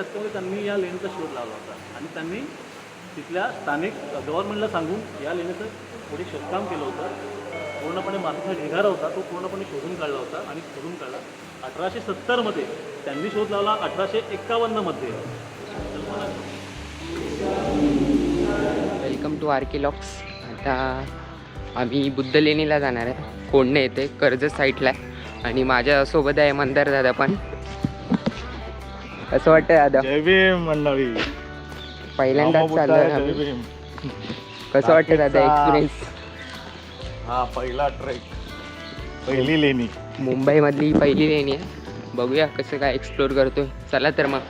शतकामध्ये त्यांनी या लेणीचा शोध लावला होता. आणि त्यांनी तिथल्या स्थानिक गव्हर्नमेंटला सांगून या लेणीचं पुढे शोधकाम केलं होतं. पूर्णपणे मातीचा ढिगारा होता तो पूर्णपणे शोधून काढला होता आणि शोधून काढला. अठराशे सत्तरमध्ये त्यांनी शोध लावला अठराशे एक्कावन्नमध्ये वेलकम टू आर्किलॉक्स आता आम्ही बुद्ध लेणीला जाणार आहे. कोंडणे येते कर्जत साईडला आहे. आणि माझ्यासोबत आहे मंदार दादा पण. असं वाटतं दादा जय भीम मंडळी. पहिल्यांदाच चाललोय आम्ही भीम. कसं वाटतं दादा राकेशचा- एक्सपिरियन्स हा पहिला ट्रेक पहिली लेणी. मुंबईमधली पहिली लेणी आहे. बघूया कसं काय एक्सप्लोर करतोय. चला तर मग.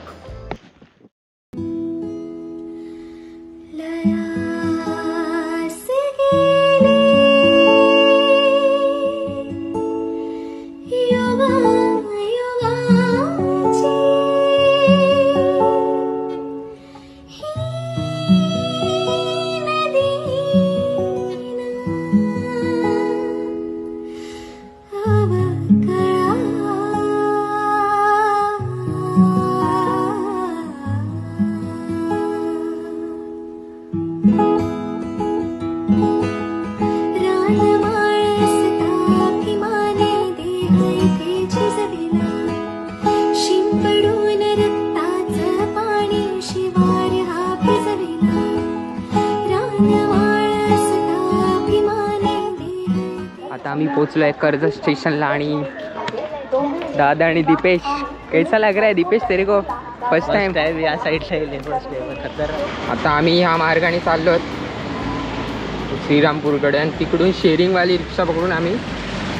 आम्ही पोचलो आहे कर्जत स्टेशनला आणि दादा आणि दीपेश. कैसा लग रहा है दीपेश तेरे को? फर्स्ट टाइम या साईडला येईल फर्स्ट खतर आता आम्ही ह्या मार्गाने चाललो आहोत श्रीरामपूरकडे आणि तिकडून शेअरिंगवाली रिक्षा पकडून आम्ही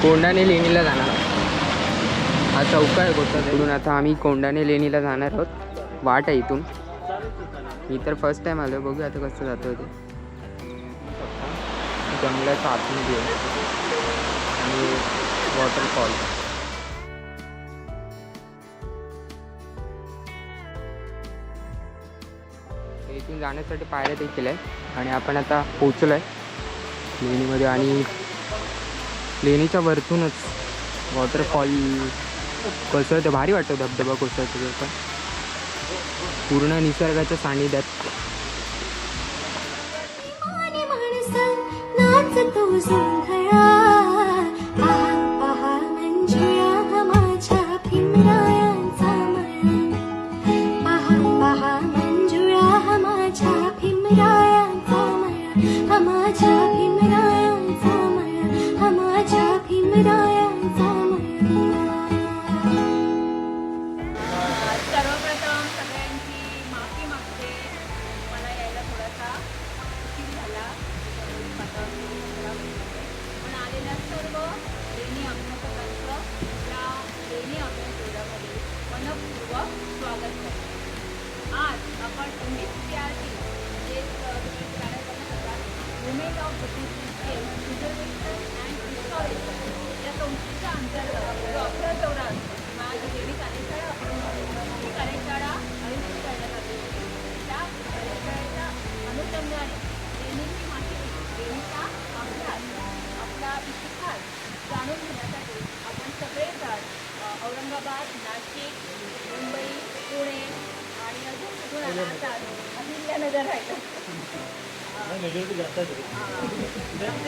कोंडाणे लेणीला जाणार आहोत. हा चौका आहे कोणता तिकडून आता आम्ही कोंडाणे लेणीला जाणार आहोत. वाट आहे इथून. मी तर फर्स्ट टाइम आलो बघूया आता कसं जातो ते. जंगलाच्या आतमध्ये. आणि वॉटरफॉल इथून जाण्यासाठी पायऱ्या देखील आहे आणि आपण आता पोचलो आहे लेणीमध्ये आणि लेणीच्या वरतूनच वॉटरफॉल कोसळतं भारी वाटतं धबधबा कोसळतो पण. पूर्ण निसर्गाच्या सानिध्यात. आणि अहिल्यानगर राहिलं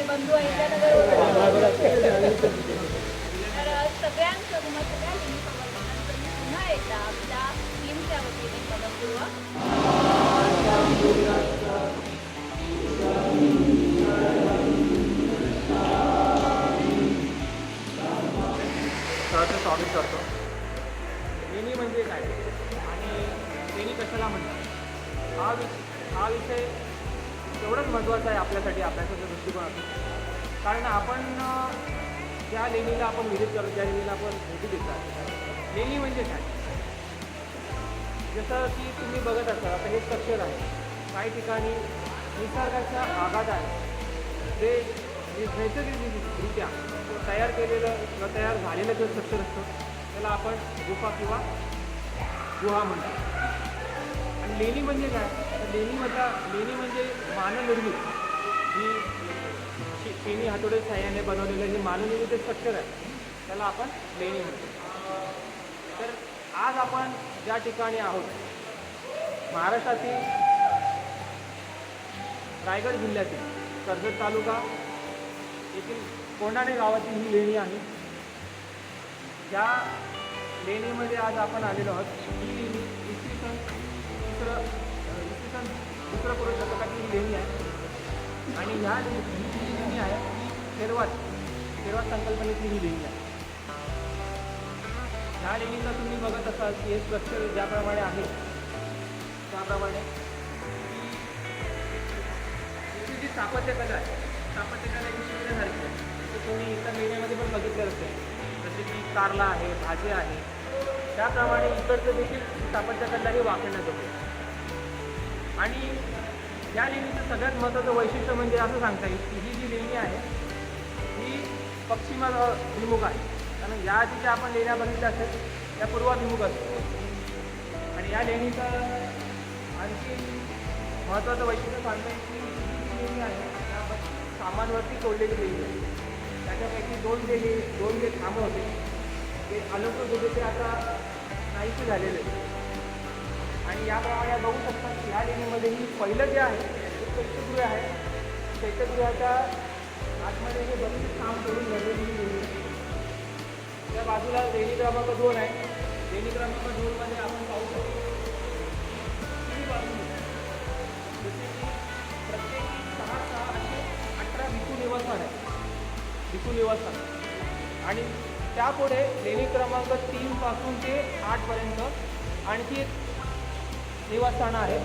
बंधू अहिल्यानगर तर सगळ्यांचं तुम्हाला सगळ्या पुन्हा एकदा आपल्या टीमच्या वतीने स्वागत करतो लेणी म्हणजे काय आणि लेणी कशाला म्हणतात हा हा विषय एवढंच महत्त्वाचा आहे आपल्यासाठी अभ्यासाच्या दृष्टिकोनातून. कारण आपण ज्या लेणीला आपण व्हिजिट करतो त्या लेणीला आपण भेटी देतात लेणी म्हणजे काय? जसं की तुम्ही बघत असाल आता हे स्ट्रक्चर आहे. काही ठिकाणी निसर्गाच्या आघात आहे जे जे नैसर्गिकरित्या तयार केलेलं किंवा तयार झालेलं जे स्ट्रक्चर असतं त्याला आपण गुफा किंवा गुहा म्हणतो आणि लेणी म्हणजे काय? लेणी म्हणजे लेणी म्हणजे मानवनिर्मित जी शे- हातोडे साह्याने बनवलेलं जे मानवनिर्मित स्ट्रक्चर आहे. त्याला आपण लेणी म्हणतो. तर आज आपण ज्या ठिकाणी आहोत महाराष्ट्रातील रायगड जिल्ह्यातील कर्जत तालुका येथील कोंडाणे गावातील ही लेणी आहे. त्या लेणीमध्ये आज आपण आलेलो आहोत ही लेणी इसवी सन तिसरं दुसरं पूर्व शतकातील ही लेणी आहे. आणि ह्या ही जी लेणी आहे ती थेरवाद थेरवाद संकल्पनेतली ही लेणी आहे. ह्या लेणीचा तुम्ही बघत असाल की हे स्ट्रक्चर ज्याप्रमाणे आहे त्याप्रमाणे ती जी स्थापत्यकला आहे स्थापत्यकला ही शिकण्यासारखी आहे. तर तुम्ही इतर लेण्यामध्ये पण बघितलं असेल जसे की कारला आहे भाजे आहे त्याप्रमाणे इकडचं देखील स्थापत्यकला हे वाकण्यात होते आणि या लेणीचं सगळ्यात महत्त्वाचं वैशिष्ट्य म्हणजे असं सांगता येईल की ही जी लेणी आहे ही पश्चिमाभिमुख आहे. कारण या आधी ज्या आपण लेण्या बघितल्या असेल त्या पूर्वाभिमुख असतो आणि या लेणीचं आणखी महत्त्वाचं वैशिष्ट्य सांगता येईल की ही जी लेणी आहे त्या सामानवरती कोरलेली लेणी आहे. त्याच्यापैकी दोन जे दोन जे खांबं होते ते अलंकृत होते ते आता नाहीसे झालेले आहेत. आणि याप्रमाणे आपण बघू शकता की ह्या लेणीमध्ये ही पहिलं जे आहे ते चैत्यगृह आहे. चैत्यगृहाच्या आतमध्ये हे बरीच काम करून घडलेली ही लेणी त्या बाजूला लेणी क्रमांक दोन आहे. लेणी क्रमांक दोनमध्ये आपण पाहू शकतो ही बाजू जसे की प्रत्येकी सहा सहा असे अठरा भिकू निवासस्थान आहे भिकू निवासस्थान. आणि त्यापुढे लेणी क्रमांक तीनपासून ते आठपर्यंत आणखी एक निवासस्थानं आहेत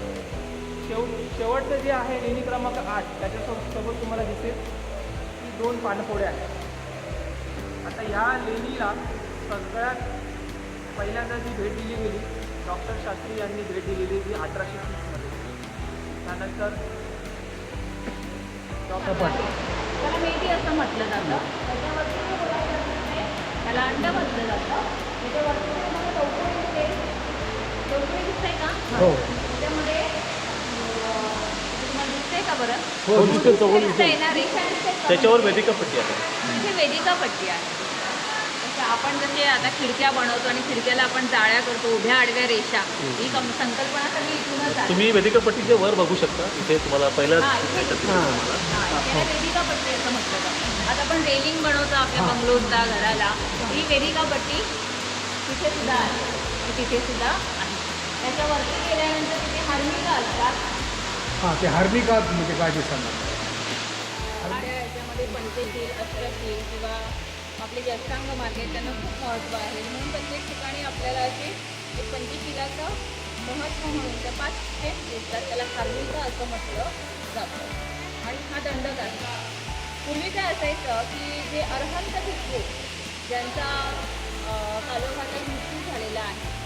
शेव शेवटचं जे आहे लेणी क्रमांक आठ त्याच्यासोबत सोबत तुम्हाला दिसेल की दोन पाणपोडे आहेत. आता ह्या लेणीला सगळ्यात पहिल्यांदा जी भेट दिली गेली डॉक्टर शास्त्री यांनी भेट दिलेली ती अठराशे तीसमध्ये त्यानंतर डॉक्टर त्याला मेटी असं म्हटलं जातं. त्याच्यावरती त्याला अंड म्हटलं जातं. त्याच्यावरती हो. त्याच्यामध्ये अं, तुम्हाला दिसतंय का बरं? हो दिसते दिसते? त्याच्यावर वेदिका पट्टी आहे. हे वेदिका पट्टी आहे. तसं आपण जसे आता खिडक्या बनवतो आणि खिडक्याला आपण जाळ्या करतो उभ्या आडव्या रेषा ही कम- संकल्पना सगळी इथूनच आहे तुम्ही वेदिका पट्टीचे वर बघू शकता. इथे तुम्हाला हा. हा, त्याला वेदिका पट्टी असं म्हटलं जातं. आता आपण रेलिंग बनवतो आपल्या बंगलोरला घराला. ही वेदिका पट्टी तिथे सुद्धा आहे. ती तिथे सुद्धा त्याच्यावरती गेल्यानंतर तिथे हार्मिका असतात हां ते हार्मिकात म्हणजे काय ते सांगा. आपल्या याच्यामध्ये पंचशील अष्टशील किंवा आपले जे अष्टांग मार्ग आहेत त्यांना खूप महत्त्व आहे. म्हणून प्रत्येक ठिकाणी आपल्याला असे एक पंचशिलाचं महत्त्व म्हणून त्या पाच स्टेप दिसतात. त्याला हार्मिका असं म्हटलं जातं. आणि हा दंडक आहे पूर्वी काय असायचं की जे अर्हंत भिक्खू ज्यांचा कालोखात मृत्यू झालेला आहे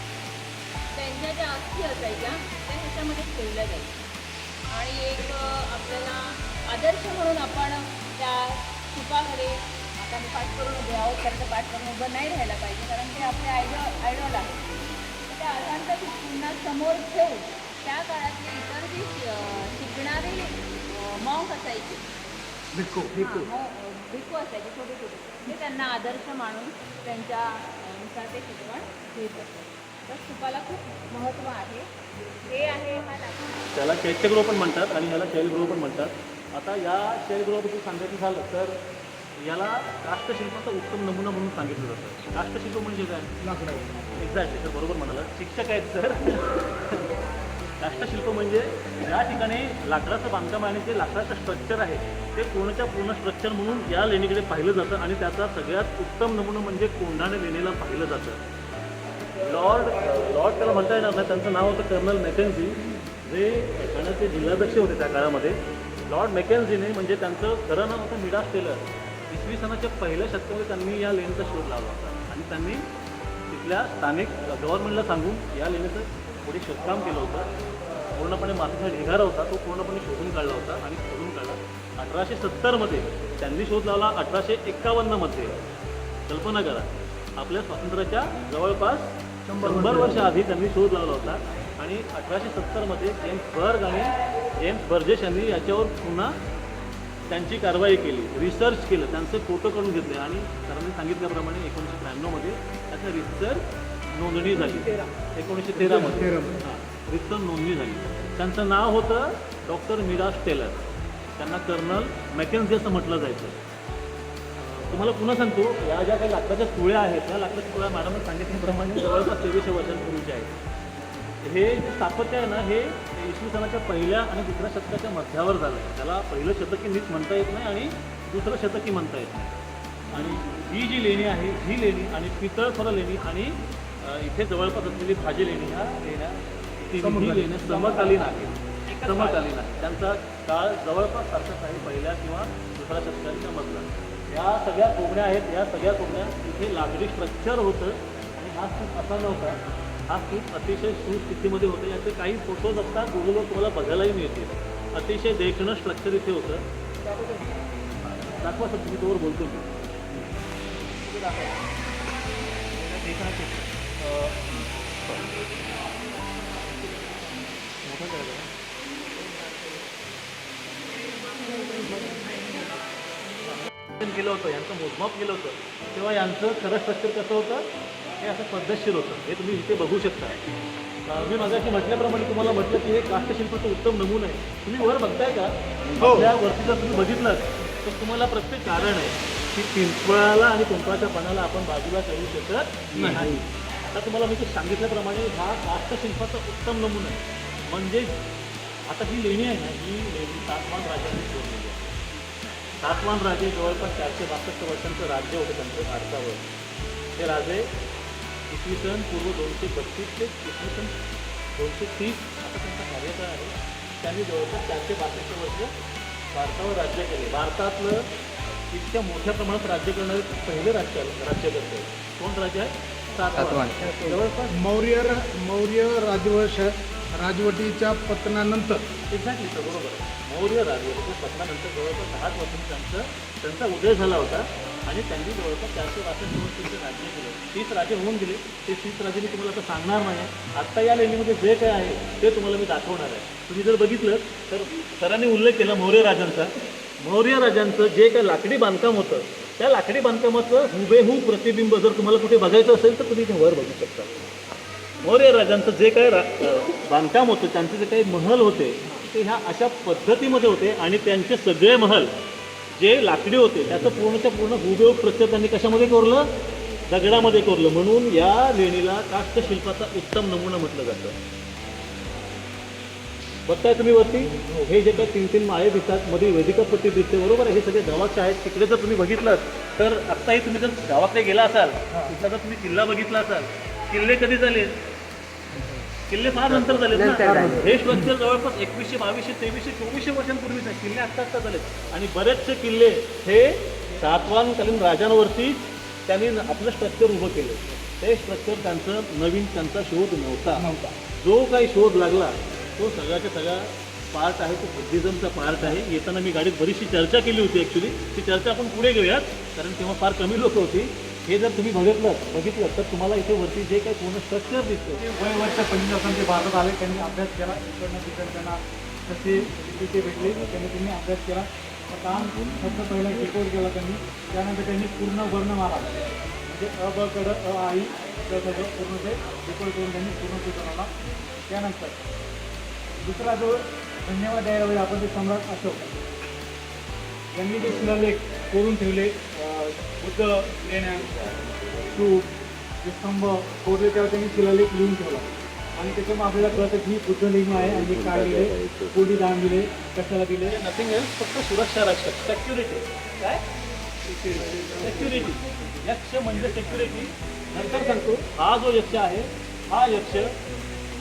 त्यांच्या ज्या अस्थी असायच्या त्या ह्याच्यामध्ये ठेवल्या जायच्या आणि एक आपल्याला आदर्श म्हणून आपण त्या स्तूपामध्ये आता मी पाठ करून उभे आहोत त्याचं पाठ करून उभं नाही राहायला पाहिजे कारण ते आपले आयडॉल आयडॉल तर त्या अर्थांत भिक्खूंना समोर ठेवून त्या काळातले इतर जी शिकणारे मॉंक असायचे. भिक्खू हां, मॉ- भिक्खू असायचे छोटे छोटे ते त्यांना आदर्श मानून त्यांच्या नुसार ते शिकवण घेत असतात तर स्तूपाला खूप महत्त्व आहे. हे आहे हा दाखला त्याला चैत्यगृह पण म्हणतात आणि ह्याला शैलगृह पण म्हणतात. आता या शैलगृहाबद्दल सांगायचं झालं तर याला काष्टशिल्पाचा उत्तम नमुना म्हणून सांगितलं जातं. काष्टशिल्प म्हणजे काय? लाकडं. एक्झॅक्टली तर बरोबर म्हणाला शिक्षक आहेत सर. काष्टशिल्प म्हणजे ज्या ठिकाणी लाकडाचं बांधकाम आणि जे लाकडाचं स्ट्रक्चर आहे ते पूर्णच्या पूर्ण स्ट्रक्चर म्हणून या लेणीकडे पाहिलं जातं आणि त्याचा सगळ्यात उत्तम नमुना म्हणजे कोंढाणे लेणीला पाहिलं जातं. लॉर्ड लॉर्ड त्याला म्हणता येणार नाही. त्यांचं नाव होतं कर्नल मेकेन्झी जे ठाण्याचे जिल्हाध्यक्ष होते त्या काळामध्ये. लॉर्ड मेकेन्झीने म्हणजे त्यांचं खरं नाव होतं मिडास टेलर. इसवी सनाच्या पहिल्या शतकामध्ये त्यांनी या लेणीचा शोध लावला होता. आणि त्यांनी तिथल्या स्थानिक गव्हर्नमेंटला सांगून या लेणीचं पुढे शोधकाम केलं होतं. पूर्णपणे मातीचा ढिगारा होता. तो पूर्णपणे शोधून काढला होता आणि शोधून काढला. अठराशे सत्तरमध्ये त्यांनी शोध लावला अठराशे एक्कावन्नमध्ये कल्पना करा आपल्या स्वातंत्र्याच्या जवळपास शंभर वर्ष आधी त्यांनी शोध लावला होता आणि अठराशे सत्तरमध्ये जेम्स बर्ग आणि जेम्स बर्जेस यांनी याच्यावर पुन्हा त्यांची कारवाई केली रिसर्च केलं त्यांचे फोटो काढून घेतले आणि सरांनी सांगितल्याप्रमाणे एकोणीसशे त्र्याण्णवमध्ये त्याचं रिसर्च नोंदणी झाली. एकोणीसशे तेरामध्ये. हां रिक्त नोंदणी झाली. त्यांचं नाव होतं डॉक्टर मिराज टेलर. त्यांना कर्नल मॅकेन्झी असं म्हटलं जायचं. तुम्हाला पुन्हा सांगतो या ज्या काही लाकडाच्या तुळ्या आहेत या लाकडाच्या तुळ्या मॅडमने सांगितल्याप्रमाणे जवळपास तेवीसशे वर्षांपूर्वीच्या आहेत. हे जे स्थापत्य आहे ना हे इसवी सनाच्या पहिल्या आणि दुसऱ्या शतकाच्या मध्यावर झालं आहे. त्याला पहिलं शतकी नीट म्हणता येत नाही आणि दुसरं शतकी म्हणता येत नाही. आणि ही जी लेणी आहे ही लेणी आणि पितळखोरा लेणी आणि इथे जवळपास असलेली भाजी लेणी ह्या लेण्या तिन्ही लेण्या समकालीन. आहेत समकालीन आहे. त्यांचा काळ जवळपास सारखाच आहे पहिल्या किंवा दुसऱ्या शतकाच्या मधला. या सगळ्या कोंबड्या आहेत या सगळ्या कोंबड्या इथे लाकडी स्ट्रक्चर होतं आणि हा स्तूप असा नव्हता. हा स्तूप अतिशय सुस्थितीमध्ये होतं. याचे काही फोटोज असतात गुगलवर तुम्हाला बघायलाही मिळतील. अतिशय देखणं स्ट्रक्चर इथे होतं. दाखवा सर तुम्ही तोवर बोलतो मी केलं होतं यांचं मोजमाप केलं होतं तेव्हा यांचं खरं स्ट्रक्चर कसं होतं हे असं पद्धतशीर होतं. हे तुम्ही इथे बघू शकता. मी मागाशी म्हटल्याप्रमाणे तुम्हाला म्हटलं की हे काष्टशिल्पाचं उत्तम नमुना आहे. तुम्ही वर बघताय का? त्या वरती जर तुम्ही बघितलं तर तुम्हाला प्रत्येक कारण आहे की पिंपळाला आणि पिंपळाच्या पानाला आपण बाजूला करू शकत नाही. आता तुम्हाला मी ते सांगितल्याप्रमाणे हा काष्टशिल्पाचा उत्तम नमुना आहे. म्हणजे आता ही लेणी आहे ना ही लेणी सातवान राजांनी शोधलेली आहे. सातवान राजे जवळपास चारशे बासष्ट वर्षांचं राज्य होतं त्यांचं भारतावर. ते राजे इसवी सन पूर्व दोनशे बत्तीस ते इसवी सन दोनशे तीस आता त्यांचा कार्यकाळ आहे? त्यांनी जवळपास चारशे बासष्ट वर्ष भारतावर राज्य केले. भारतातलं इतक्या मोठ्या प्रमाणात राज्य करणारे पहिले राज्य राज्यकर्ते. कोण राज्य आहे? सातवान. जवळपास मौर्य मौर्य राजवंश राजवटीच्या पतनानंतर. एक्झॅक्टली सर बरोबर. मौर्य राजवटीच्या पतनानंतर जवळपास दहाच वर्षांनी त्यांचं त्यांचा उदय झाला होता आणि त्यांनी जवळपास चारशे बासष्ट वर्ष त्यांचे राज्य केले. तीस राजे होऊन गेले. ते तीस राजे मी तुम्हाला आता सांगणार नाही. आत्ता या लेणीमध्ये जे काय आहे ते तुम्हाला मी दाखवणार आहे. तुम्ही जर बघितलं तर सरांनी उल्लेख केला मौर्य राजांचा. मौर्य राजांचं जे काय लाकडी बांधकाम होतं त्या लाकडी बांधकामाचं हुबेहू प्रतिबिंब जर तुम्हाला कुठे बघायचं असेल तर तुम्ही ते वर बघू शकता. मौर्य राजांचं जे काही रा बांधकाम होतं त्यांचे जे काही महल होते ते ह्या अशा पद्धतीमध्ये होते आणि त्यांचे सगळे महल जे लाकडी होते त्याचं पूर्णच्या पूर्ण हुबेहूब प्रत्यय त्यांनी कशामध्ये कोरलं? दगडामध्ये कोरलं. म्हणून या लेणीला काष्टशिल्पाचा उत्तम नमुना म्हटलं जातं. बघताय तुम्ही वरती? हे जे काही तीन तीन माळे दिसतात मध्ये वेदिका दिसते बरोबर आहे? हे सगळे गावाचे आहेत. तिकडे जर तुम्ही बघितलं तर आत्ताही तुम्ही जर गावाकडे गेला असाल तिथला जर तुम्ही किल्ला बघितला असाल किल्ले कधी झाले? किल्ले फार नंतर झालेत नंतर ना झाले. हे स्ट्रक्चर जवळपास एकवीसशे बावीसशे तेवीसशे चोवीसशे वर्षांपूर्वीच आहे. किल्ले आत्ता आत्ता झालेत. आणि बरेचसे किल्ले हे सातवानकालीन राजांवरती त्यांनी आपलं स्ट्रक्चर उभं केलं. ते स्ट्रक्चर त्यांचं नवीन त्यांचा शोध नव्हता. जो काही शोध लागला तो सगळ्याच्या सगळा पार्ट आहे तो बुद्धिझमचा पार्ट आहे. येताना मी गाडीत बरीचशी चर्चा केली होती ॲक्च्युली ती चर्चा आपण पुढे घेऊयात कारण तेव्हा फार कमी लोक होती. हे जर तुम्ही बघितलं बघितलं तर तुम्हाला इथे वरती जे काही पूर्ण स्ट्रक्चर दिसतं ते वय वर्ष पंचवीस ते भारतात आले त्यांनी अभ्यास केला इकडनं तिकडनं त्यांना कसे तिथे भेटले त्यांनी त्यांनी अभ्यास केला. तर काम फक्त पहिला डिकोड केला त्यांनी. त्यानंतर त्यांनी पूर्ण वर्णमाला म्हणजे अ ब कड अ आई सगळं पूर्ण ते डिकोड करून त्यांनी पूर्ण ते बनवला. त्यानंतर दुसरा जो धन्यवाद द्यायला पाहिजे आपण ते सम्राट अशोक यांनी जे शिलालेख करून ठेवले बुद्ध लेण्या स्तूप जे स्तंभ कोरले तेव्हा त्यांनी शिलालेख लिहून ठेवला. आणि त्याच्यामुळे आपल्याला कळतं की बुद्ध लेणी आहे आणि काय दिले कोणी दान दिले? कशाला दिले? नथिंग एल्स फक्त सुरक्षा रक्षक सेक्युरिटी काय? सेक्युरिटी यक्ष म्हणजे सेक्युरिटी नंतर सांगतो हा जो यक्ष आहे हा यक्ष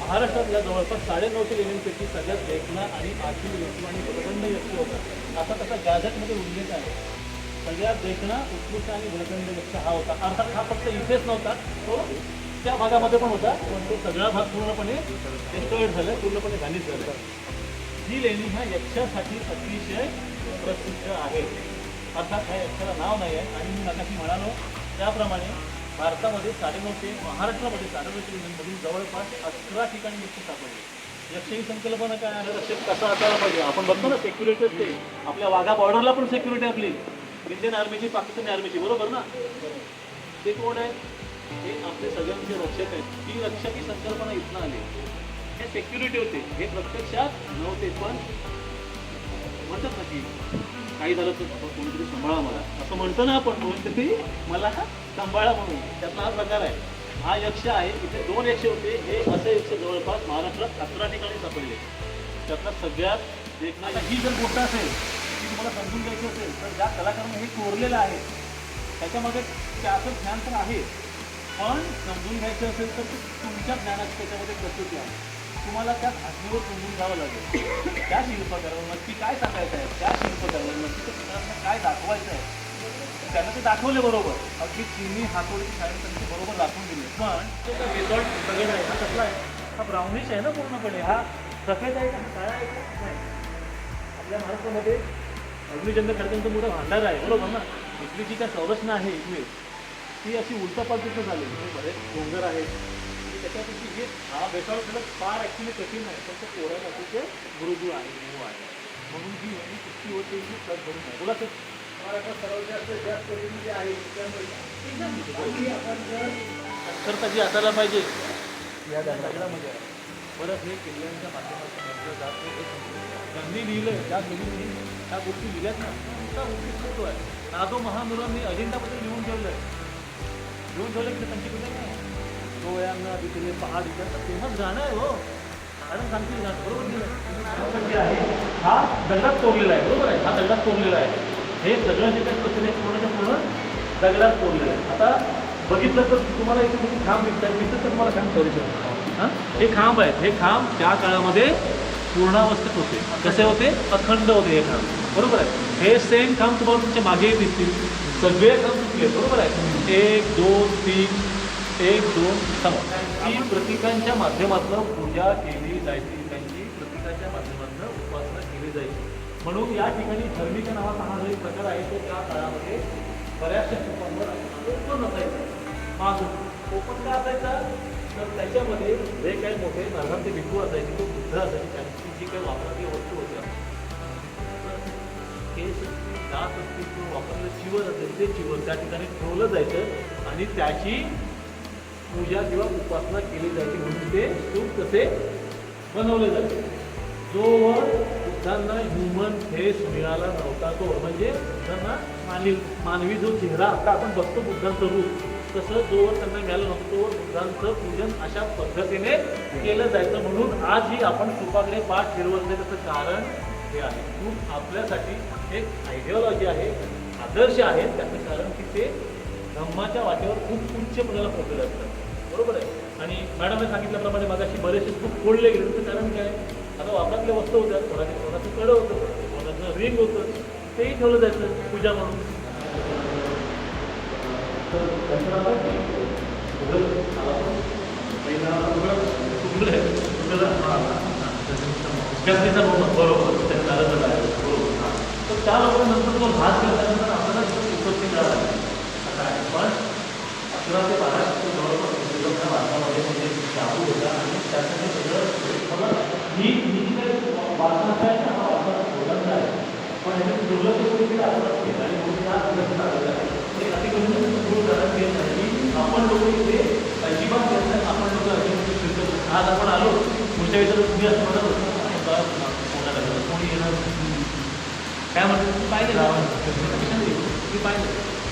महाराष्ट्रातल्या जवळपास साडेनऊशे लेण्यांपैकी सगळ्यात देखणा आणि आखिल यक्ष आणि भरखंड यक्ष होता. असा त्याचा गॅझेटमध्ये उल्लेख आहे. सगळ्यात देखणा उत्कृष्ट आणि भरखंड यक्ष हा होता. अर्थात हा फक्त इथेच नव्हता तो त्या भागामध्ये पण होता पण तो सगळा भाग पूर्णपणे डिस्ट्रॉईड झाला पूर्णपणे घाणीत झाला. ही लेणी ह्या यक्षासाठी अतिशय प्रसिद्ध आहे. अर्थात ह्या यक्षाला नाव नाही आहे आणि मी नकाशी म्हणालो त्याप्रमाणे भारतामध्ये साडेनऊशे महाराष्ट्रामध्ये साडेनऊशे लेण्यांमधून जवळपास अकरा ठिकाणी यक्ष सापडले. यक्षही संकल्पना काय आहे? कसं कसा असायला पाहिजे? आपण बघतो ना सेक्युरिटी असते. आपल्या वाघा बॉर्डरला पण सेक्युरिटी आपली इंडियन आर्मीची पाकिस्तानी आर्मीची बरोबर ना? ते कोण आहे? हे आपले सगळ्यांचे रक्षक आहेत. ती रक्षक ही संकल्पना इथनं आली. हे सेक्युरिटी होते. हे प्रत्यक्षात नव्हते पण म्हणतात ना की काही झालं तर कोणीतरी सांभाळा मला. असं म्हणतो ना आपण कोणीतरी मला सांभाळा म्हणून. त्यातला हा प्रकार आहे. हा यक्ष आहे. इथे दोन यक्ष होते. हे असे यक्ष जवळपास महाराष्ट्रात अकरा ठिकाणी सापडले. त्यातला सगळ्यात एक ही जर गोष्ट असेल ती तुम्हाला समजून द्यायची असेल तर ज्या कलाकारांनी हे कोरलेलं आहे त्याच्यामध्ये त्याचं ज्ञान तर आहे. पण समजून घ्यायचं असेल तर ते तुमच्या ज्ञानाची त्याच्यामध्ये प्रकृती आहे. तुम्हाला त्या धारणीवर समजून घ्यावं लागेल. त्या शिल्पकारावर नक्की काय सांगायचं आहे? त्या शिल्पकारावर नक्की त्या चित्रांना काय दाखवायचं आहे? त्यांना ते दाखवले बरोबर. अगदी चिनी हातोडीची साईड त्यांनी बरोबर दाखवून दिली. पण तो जो रिझॉल्ट सगळे आहे हा कसला आहे? हा ब्राउनिश आहे ना पूर्णपणे? हा सफेद आहे का? काळा आहे का? नाही. आपल्या महाराष्ट्रामध्ये अग्निचंद खडकांचं मोठं भांडार आहे. बरोबर ना? इथली जी काय संरचना आहे इथली ती अशी उलटापालटीचं झाली. म्हणजे बरेच डोंगर आहेत. आणि त्याच्यापैकी हे हा बेसाळ खडक फार ॲक्च्युली कठीण आहे. पण तो कोऱ्या मातीचे मृदू आहे मऊ आहे. म्हणून जी वणी कुस्ती होते ही कट भरून आहे. बोला सर. सर्वात जास्त जास्त करून जे आहे जी असायला पाहिजे. या दगडामध्ये आहे. बरं हे किल्ल्यांच्या माध्यमातून जात नाही. लिहिलं ज्या मुलींनी ह्या गोष्टी दिल्यात ना. त्या गोष्टी सांगतो आहे नादो महामुरांनी अजिंठाबद्दल लिहून ठेवलं आहे लिहून ठेवलं की त्यांची कुठे नाही? डोळ्यांना दिसले पहाड इतिहास तेव्हाच गाणं आहे हो. कारण सांगतील गाणं. बरोबर दिलं. जे आहे हा दगडात कोरलेला आहे. बरोबर आहे. हा दगडात कोरलेला आहे. हे सगळं जे काही प्रश्न आहे पूर्णच्या पूर्ण? दगडात कोरलेलं आहे. आता बघितलं तर तुम्हाला इथे किती खांब दिसतात दिसतं तर तुम्हाला खांब करू शकतो. हां? हे खांब आहेत. हे खांब त्या काळामध्ये पूर्णावस्थेत होते. कसे होते? अखंड होते हे काम. बरोबर आहे? हे सेम काम तुम्हाला तुमच्या मागे दिसतील. सगळे काम तुटले बरोबर आहे? एक दोन तीन एक दोन थांबा. ही प्रतीकांच्या माध्यमातून पूजा केली जायची. त्यांची प्रतिकांच्या माध्यमातून उपासना केली जायची. म्हणून या ठिकाणी धर्मीच्या नावाचा हा जो एक प्रकार आहे तो त्या काळामध्ये बऱ्याचशा शिल्पांवर ओपन असायचा मागून ओपन का असायचा तर त्याच्यामध्ये जे काही मोठे नरहंते भिक्खू असायचे तो बुद्ध असायचे. त्यांची जी काही वापरातली वस्तू होत्या हे असतील दात असतील किंवा वापरलं चिवर असेल ते चिवर त्या ठिकाणी ठेवलं जायचं आणि त्याची पूजा किंवा उपासना केली जायची म्हणून ते स्तूप तसे बनवले जाते जोवर बुद्धांना ह्युमन फेस मिळाला नव्हता तो. म्हणजे बुद्धांना मानवी मानवी जो चेहरा आता आपण बघतो बुद्धांचं रूप तसं जोवर त्यांना मिळालं नव्हतं तोवर बुद्धांचं पूजन अशा पद्धतीने केलं जायचं म्हणून आजही आपण स्तूपाकडे पाठ फिरवत त्याचं कारण हे आहे. खूप आपल्यासाठी एक आयडिओलॉजी आहे आदर्श आहे. त्याचं कारण की ते धम्माच्या वाटेवर खूप उच्च मनाला पोहोचले असतात. बरोबर आहे? आणि मॅडमने सांगितल्याप्रमाणे मगाशी बरेचसे खूप फोडले गेले. त्याचं कारण काय? आता वापरातल्या वस्तू होत्या. कोणाच्या कोणाचं कडं होतं. कोणाचं रिंग होतं. तेही ठेवलं जायचं. पूजा म्हणून. तर दसरा गणपतीचा बरोबर त्या चालत आहे बरोबर हां तर त्या लोकांनंतर तो भात केल्यानंतर आपल्याला उत्पत्ती मिळाली आता आहे पण अकरा ते बारा जवळपास पुस्तकांच्या भारतामध्ये म्हणजे शाहू होता आणि त्यासाठी सगळं मला ही ही जी काही वाचनाचा आहे ना हा वाचनाचा आहे पण ह्याच्यात दुर्लक्ष करून आपण आणि म्हणून त्या प्रश्न आलेला आहे घेत नाही. आपण लोक इथे अजिबात घेत नाही. आपण लोक अजिबात फिरतो आज आपण आलो पुढच्या वेळेस जर तुम्ही असं म्हणत होतो "आता कोणाला घरात कोणी येणार नाही." काय पाहिजे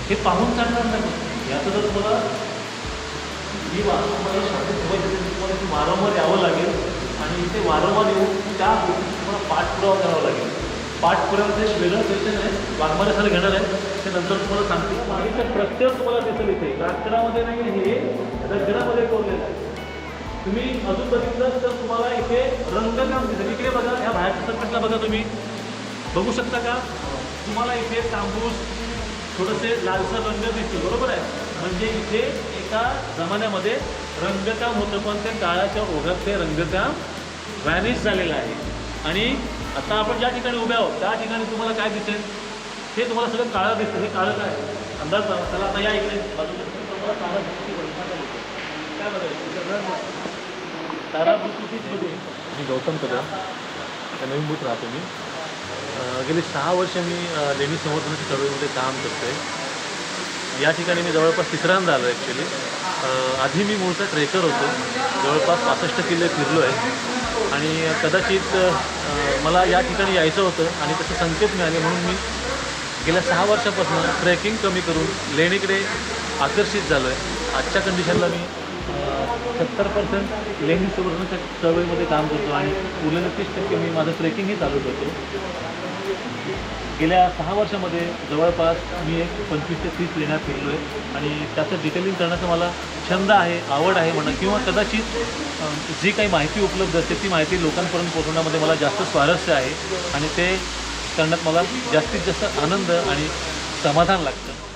हे पाहून चालणार नाही. याचं जर तुम्हाला ही वास्तू तुम्हाला ठेवायची वारंवार यावं लागेल आणि इथे वारंवार येऊन त्या गोष्टी तुम्हाला पाठपुरावा करावा लागेल. पाठपुराव्याचं एक वेगळं सेशन आहे. वाघमारे सर घेणार आहे ते नंतर तुम्हाला सांगतो आणि ते प्रत्येक तुम्हाला दिसेल इथे. राजकारणामध्ये नाही हे. रंगणामध्ये कोरलेलं आहे. तुम्ही अजून बघितलं तर तुम्हाला इथे रंगकाम दिसेल. इकडे बघा ह्या बाहेरच्या सर्कटला बघा तुम्ही. बघू शकता का? तुम्हाला इथे तांबूस थोडंसे लालसर रंग दिसतो बरोबर आहे? म्हणजे इथे एका जमान्यामध्ये रंगकाम होतं पण ते काळाच्या ओघात ते रंगकाम व्हॅनिश झालेलं आहे. आणि आता आपण ज्या ठिकाणी उभे आहोत त्या ठिकाणी तुम्हाला काय दिसेल? हे तुम्हाला सगळं काळं दिसतं. हे काळं काय? अंदाज त्याला चला आता या इकडे बाजूला. तुम्हाला काळं मी गौतम कदा त्या नवीन बूथ राहतो मी. गेली सहा वर्ष मी लेणी संवर्धनाच्या चळवळीमध्ये काम करतो आहे या ठिकाणी मी जवळपास तिसऱ्यांदा आलो ॲक्च्युली आधी मी मूळचा ट्रेकर होतो. जवळपास पासष्ट किल्ले फिरलो आहे आणि कदाचित मला या ठिकाणी यायचं होतं आणि तसे संकेत मिळाले म्हणून मी गेल्या सहा वर्षापासून ट्रेकिंग कमी करून लेणीकडे आकर्षित झालो आहे आजच्या कंडिशनला मी सत्तर पर्सेंट लेणी सुधारण्याच्या चळवळीमध्ये काम करतो आणि उरलेलं तीस टक्के मी माझं ट्रेकिंगही चालू करतो. गेल्या सहा वर्षामध्ये जवळपास मी एक पंचवीस ते तीस लेण्या फिरलो आहे. आणि त्याचं डिटेलिंग करण्याचा मला छंद आहे आवड आहे म्हणा किंवा कदाचित जी काही माहिती उपलब्ध असते ती माहिती लोकांपर्यंत पोहोचवण्यामध्ये मला जास्त स्वारस्य आहे. आणि ते करण्यात मला जास्तीत जास्त आनंद आणि समाधान लागतं.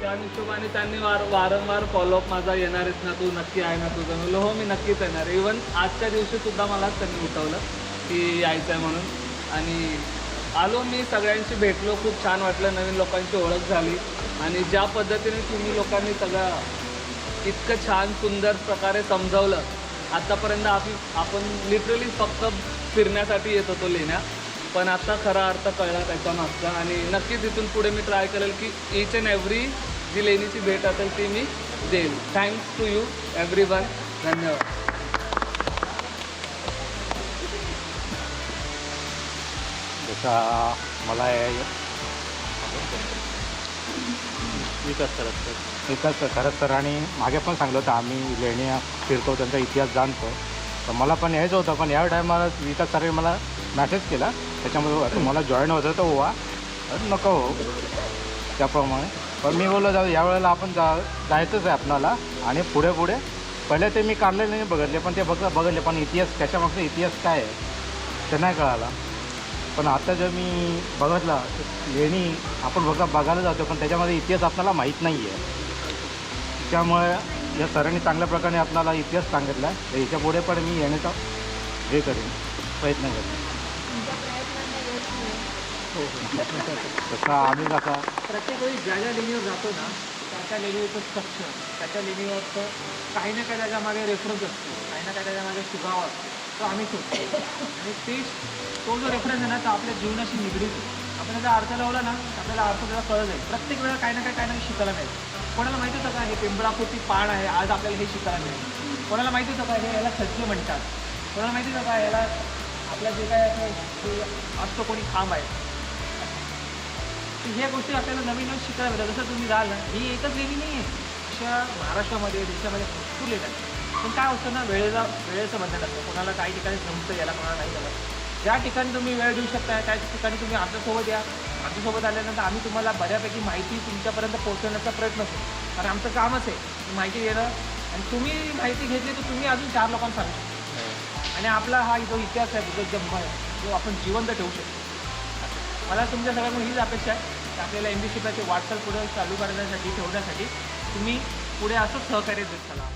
त्या हिशोबाने त्यांनी वार वारंवार फॉलोअप माझा येणार आहेस ना तू नक्की आहे ना तुझं? म्हणलं हो मी नक्कीच येणार इवन आजच्या दिवशी सुद्धा मलाच त्यांनी उठवलं की यायचं आहे म्हणून. आणि आलो मी सगळ्यांशी भेटलो खूप छान वाटलं नवीन लोकांची ओळख झाली. आणि ज्या पद्धतीने तुम्ही लोकांनी सगळं इतकं छान सुंदर प्रकारे समजावलं आत्तापर्यंत आपली आपण लिटरली फक्त फिरण्यासाठी येत होतो लेण्या. पण आत्ता खरा अर्थ कळला त्याच्या मागचा. आणि नक्कीच इथून पुढे मी ट्राय करेल की इच अँड एव्हरी जी लेणीची भेट असेल ती मी देईल. Thanks to you everyone धन्यवाद. जसा मला विकास करत एकच खरंच तर आणि मागे पण सांगलं होतं आम्ही लेणी फिरतो त्यांचा इतिहास जाणतो. तर मला पण यायचं होतं पण या टायमाला विकास सरांनी मला मॅसेज केला. त्याच्यामध्ये तुम्हाला जॉईन होतं तर तर नको हो. त्याप्रमाणे. पण मी बोललो जाऊ यावेळेला आपण जा जायचंच आहे आपणाला. आणि पुढे पुढे. पहिले ते मी काढले नाही बघितले पण ते बघ बघितले पण इतिहास त्याच्यामागचा इतिहास काय आहे? ते नाही कळाला. पण आता जर मी बघितला लेणी आपण बघा बघायला जातो पण त्याच्यामध्ये इतिहास आपल्याला माहीत नाही आहे त्यामुळे या सरांनी चांगल्या प्रकारे आपल्याला इतिहास सांगितला. तर याच्यापुढे पण मी येण्याचा हे करेन प्रयत्न करेन. तसा आम्ही कसा प्रत्येक वेळी ज्या ज्या लेणीवर जातो ना त्या लेणीवरचं स्ट्रक्चर त्याच्या त्या लेणीवरचं काही ना काही त्याच्यामागे रेफरन्स असतो काही ना काही त्याच्यामागे सुगाव असतो. तो आम्ही शोधतो. आणि ते तो जो रेफरन्स आहे ना तो आपल्या जीवनाशी निगडीत आपण त्याचा अर्थ लावला ना तर आपल्याला अर्थ त्याला कळत जाईल प्रत्येक वेळा काही ना काही काही ना काही शिकायला मिळेल. कोणाला माहिती होतं का हे पिंपळापुरती पाण आहे आज आपल्याला हे शिकायला मिळेल? कोणाला माहिती होतं का हे याला छज्जे म्हणतात? कोणाला माहिती होतं का याला आपल्या जे काय असतो कोणी खांब आहे? ह्या गोष्टी आपल्याला नवीन नवीन शिकायला मिळतात. जसं तुम्ही जाल ना ही एकच लेणी नाही आहे. अशा महाराष्ट्रामध्ये देशामध्ये भरपूर लेण्या आहेत. पण काय होतं ना वेळेला वेळेचं बंधन असतं. कोणाला काही ठिकाणी जमतं याला कोणाला नाही जमत. ज्या ठिकाणी तुम्ही वेळ देऊ शकता त्या ठिकाणी तुम्ही आमच्यासोबत या. आमच्यासोबत आल्यानंतर आम्ही तुम्हाला बऱ्यापैकी माहिती तुमच्यापर्यंत पोहोचवण्याचा प्रयत्न करू. कारण आमचं कामच आहे माहिती देणं. आणि तुम्ही माहिती घेतली तर तुम्ही अजून चार लोकांना सांगू शकता. आणि आपला हा जो इतिहास आहे जो जन्म आहे तो आपण जिवंत ठेवू शकतो. मला तुमच्या सगळ्यांकडून हीच अपेक्षा आहे की आपल्याला एम बी शिपाचे वाटचाल पुढे चालू करण्यासाठी ठेवण्यासाठी तुम्ही पुढे असंच सहकार्य देत चला.